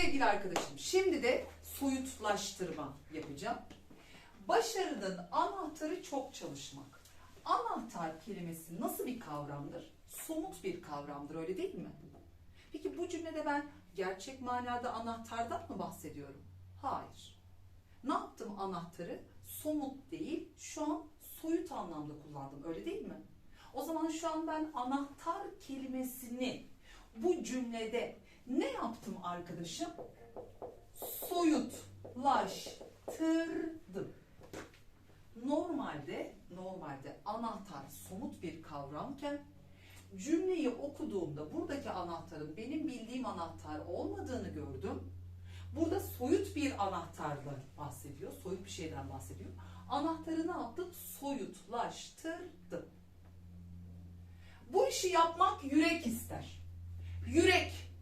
Sevgili arkadaşım, şimdi de soyutlaştırma yapacağım. Başarının anahtarı çok çalışmak. Anahtar kelimesi nasıl bir kavramdır? Somut bir kavramdır, öyle değil mi? Peki bu cümlede ben gerçek manada anahtardan mı bahsediyorum? Hayır. Ne yaptım anahtarı? Somut değil, şu an soyut anlamda kullandım, öyle değil mi? O zaman şu an ben anahtar kelimesini bu cümlede ne yaptım arkadaşım? Soyutlaştırdım. Normalde normalde anahtar somut bir kavramken cümleyi okuduğumda buradaki anahtarın benim bildiğim anahtar olmadığını gördüm. Burada soyut bir anahtarla bahsediyor. Soyut bir şeyden bahsediyor. Anahtarı ne yaptım? Soyutlaştırdım. Bu işi yapmak yürek ister. Yürek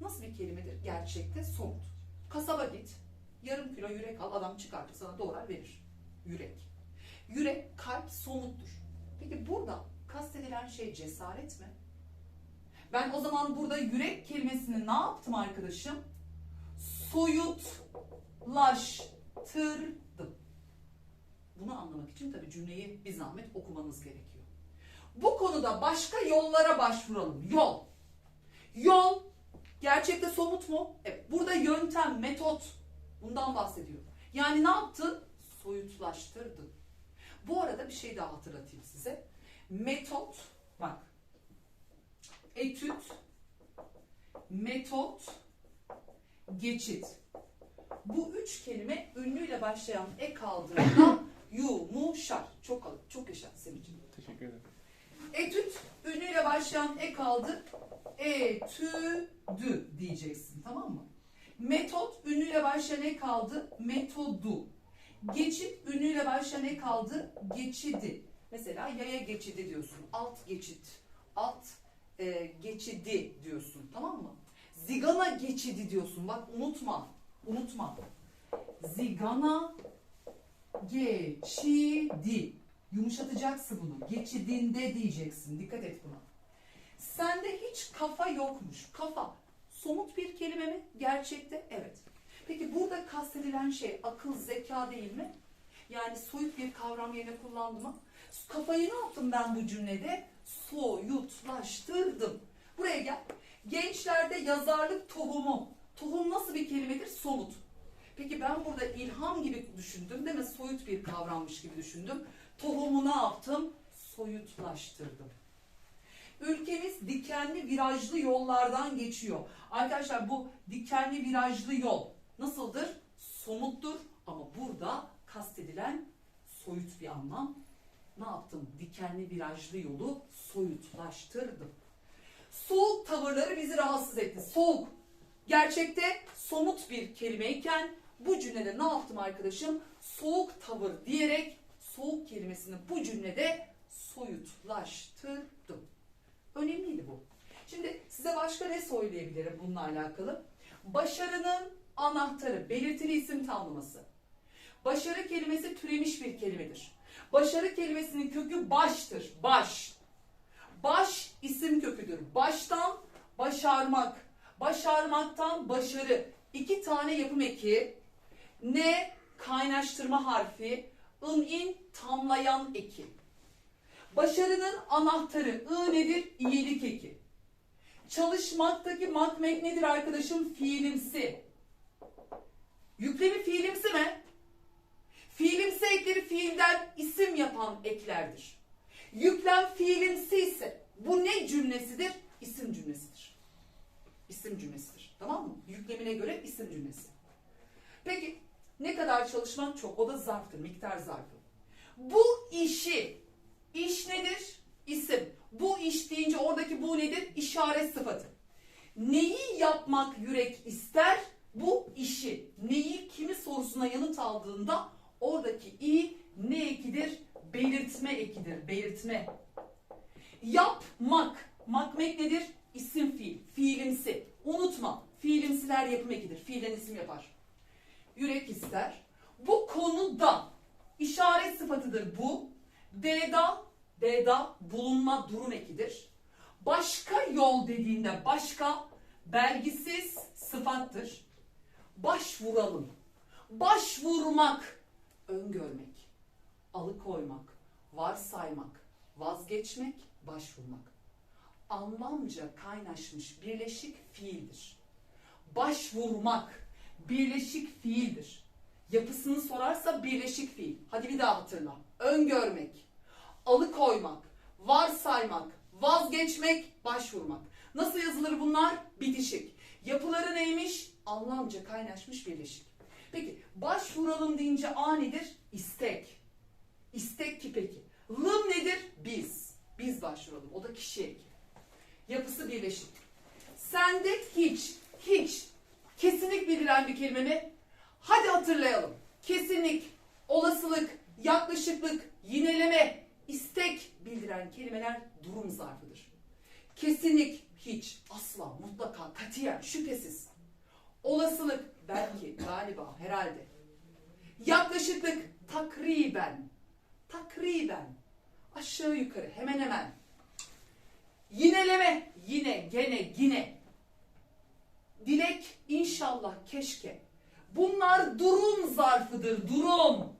nasıl bir kelimedir? Gerçekte somut. Kasaba git, yarım kilo yürek al, adam çıkartır sana doğrar verir. Yürek. Yürek, kalp somuttur. Peki burada kastedilen şey cesaret mi? Ben o zaman burada yürek kelimesini ne yaptım arkadaşım? Soyutlaştırdım. Bunu anlamak için tabii cümleyi bir zahmet okumanız gerekiyor. Bu konuda başka yollara başvuralım. Yol. Yol gerçekte somut mu? Evet. Burada yöntem, metot bundan bahsediyor. Yani ne yaptın? Soyutlaştırdın. Bu arada bir şey daha hatırlatayım size. Metot, bak. Etüt, metot, geçit. Bu üç kelime ünlüyle başlayan ek aldığında yumuşar. Çok çok yaşa Semih'ciğim. Teşekkür ederim. Etüt ünlüyle başlayan ek aldı. Etüdü diyeceksin tamam mı? Metot ünlüyle başlayan ek aldı. Metodu. Geçit ünlüyle başlayan ek aldı. Geçidi. Mesela yaya geçidi diyorsun. Alt geçit. Alt e, geçidi diyorsun tamam mı? Zigana geçidi diyorsun. Bak unutma. Unutma. Zigana geçidi. Yumuşatacaksın bunu. Geçidinde diyeceksin. Dikkat et buna. Sende hiç kafa yokmuş. Kafa. Somut bir kelime mi? Gerçekte evet. Peki burada kastedilen şey akıl, zeka değil mi? Yani soyut bir kavram yerine kullandım mı? Kafayı ne yaptım ben bu cümlede? Soyutlaştırdım. Buraya gel. Gençlerde yazarlık tohumu. Tohum nasıl bir kelimedir? Somut. Peki ben burada ilham gibi düşündüm değil mi? Soyut bir kavrammış gibi düşündüm. Tohumu ne yaptım? Soyutlaştırdım. Ülkemiz dikenli virajlı yollardan geçiyor. Arkadaşlar bu dikenli virajlı yol nasıldır? Somuttur ama burada kastedilen soyut bir anlam. Ne yaptım? Dikenli virajlı yolu soyutlaştırdım. Soğuk tavırları bizi rahatsız etti. Soğuk. Gerçekte somut bir kelimeyken bu cümlede ne yaptım arkadaşım? Soğuk tavır diyerek soğuk kelimesini bu cümlede soyutlaştırdım. Önemliydi bu. Şimdi size başka ne söyleyebilirim bununla alakalı? Başarının anahtarı, belirtili isim tamlaması. Başarı kelimesi türemiş bir kelimedir. Başarı kelimesinin kökü baştır. Baş. Baş isim köküdür. Baştan başarmak. Başarmaktan başarı. İki tane yapım eki. Ne kaynaştırma harfi. İn tamlayan eki. Başarının anahtarı ı nedir? İyilik eki. Çalışmaktaki makmek nedir arkadaşım? Fiilimsi. Yüklemi fiilimsi mi? Fiilimsi ekleri fiilden isim yapan eklerdir. Yüklem fiilimsi ise bu ne cümlesidir? İsim cümlesidir. İsim cümlesidir. Tamam mı? Yüklemine göre isim cümlesi. Peki ne kadar çalışmak çok? O da zarftır, miktar zarfı. Bu işi, iş nedir? İsim. Bu iş deyince oradaki bu nedir? İşaret sıfatı. Neyi yapmak yürek ister? Bu işi. Neyi kimi sorusuna yanıt aldığında oradaki i ne ekidir? Belirtme ekidir. Belirtme. Yapmak. Makmek nedir? İsim fiil. Fiilimsi. Unutma. Fiilimsiler yapım ekidir. Fiilden isim yapar. Yürek ister. Bu konuda işaret sıfatıdır bu. D'da, D'da bulunma durum ekidir. Başka yol dediğinde başka belgisiz sıfattır. Başvuralım. Başvurmak. Öngörmek. Alıkoymak. Varsaymak. Vazgeçmek. Başvurmak. Anlamca kaynaşmış birleşik fiildir. Başvurmak birleşik fiildir. Yapısını sorarsa birleşik fiil. Hadi bir daha hatırla. Öngörmek, alıkoymak, varsaymak, vazgeçmek, başvurmak. Nasıl yazılır bunlar? Bitişik. Yapıları neymiş? Anlamca kaynaşmış birleşik. Peki başvuralım deyince A nedir? İstek. İstek ki peki. Lım nedir? Biz. Biz başvuralım. O da kişi eki. Yapısı birleşik. Sende hiç, bildiren bir kelime mi? Hadi hatırlayalım. Kesinlik, olasılık, yaklaşıklık, yineleme, istek bildiren kelimeler durum zarfıdır. Kesinlik, hiç, asla, mutlaka, katiyen, şüphesiz. Olasılık, belki, galiba, herhalde. Yaklaşıklık, takriben, takriben, aşağı yukarı, hemen hemen. Yineleme, yine, gene, yine. Dilek, inşallah, keşke. Bunlar durum zarfıdır, durum.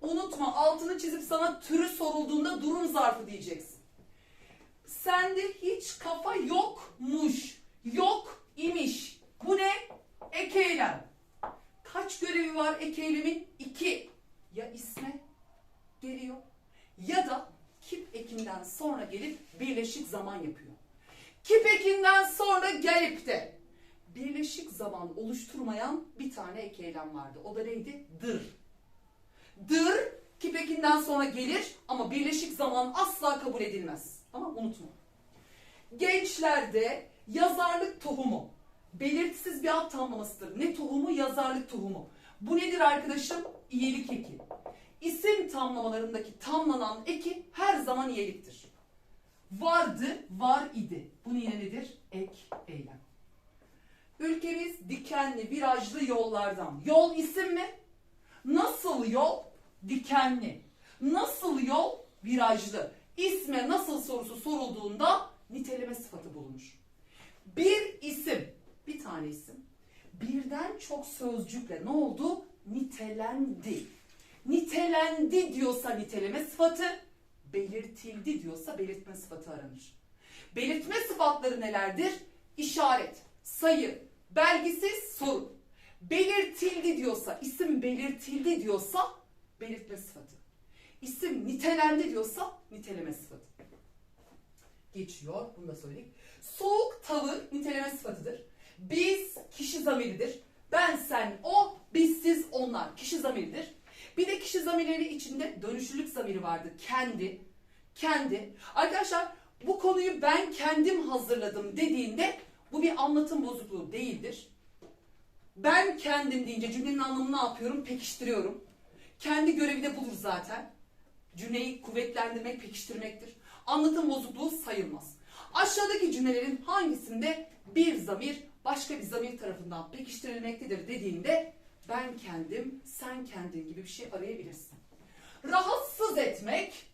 Unutma, altını çizip sana türü sorulduğunda durum zarfı diyeceksin. Sende hiç kafa yokmuş, yok imiş. Bu ne? Ek eylem. Kaç görevi var ek eylemin? İki. Ya isme geliyor ya da kip ekinden sonra gelip birleşik zaman yapıyor. Kip ekinden sonra gelip de birleşik zaman oluşturmayan bir tane ek eylem vardı. O da neydi? Dır. Dır kip ekinden sonra gelir ama birleşik zaman asla kabul edilmez. Ama unutma. Gençlerde yazarlık tohumu belirtisiz bir ad tamlamasıdır. Ne tohumu? Yazarlık tohumu. Bu nedir arkadaşım? İyilik eki. İsim tamlamalarındaki tamlanan eki her zaman iyiliktir. Vardı, var idi. Bu yine nedir? Eylem. Ülkemiz dikenli, virajlı yollardan. Yol isim mi? Nasıl yol? Dikenli. Nasıl yol? Virajlı. İsme nasıl sorusu sorulduğunda niteleme sıfatı bulunur. Bir isim, bir tane isim birden çok sözcükle ne oldu? Nitelendi. Nitelendi diyorsa niteleme sıfatı, belirtildi diyorsa belirtme sıfatı aranır. Belirtme sıfatları nelerdir? İşaret, sayı, belgisiz soru. Belirtildi diyorsa, isim belirtildi diyorsa belirtme sıfatı. İsim nitelendi diyorsa niteleme sıfatı. Geçiyor, bunu da söyledik. Soğuk tavır niteleme sıfatıdır. Biz kişi zamiridir. Ben, sen, o, biz, siz, onlar. Kişi zamiridir. Bir de kişi zamirleri içinde dönüşlülük zamiri vardır. Kendi, kendi. Arkadaşlar bu konuyu ben kendim hazırladım dediğinde bu bir anlatım bozukluğu değildir. Ben kendim deyince cümlenin anlamını ne yapıyorum? Pekiştiriyorum. Kendi görevi de budur zaten. Cümleyi kuvvetlendirmek, pekiştirmektir. Anlatım bozukluğu sayılmaz. Aşağıdaki cümlelerin hangisinde bir zamir başka bir zamir tarafından pekiştirilmektedir dediğinde ben kendim, sen kendin gibi bir şey arayabilirsin. Rahatsız etmek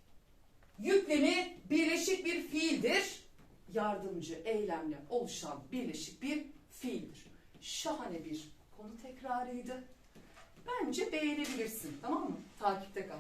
yüklemi birleşik bir fiildir. Yardımcı eylemle oluşan birleşik bir fiildir. Şahane bir konu tekrarıydı. Bence beğenebilirsin tamam mı? Takipte kal.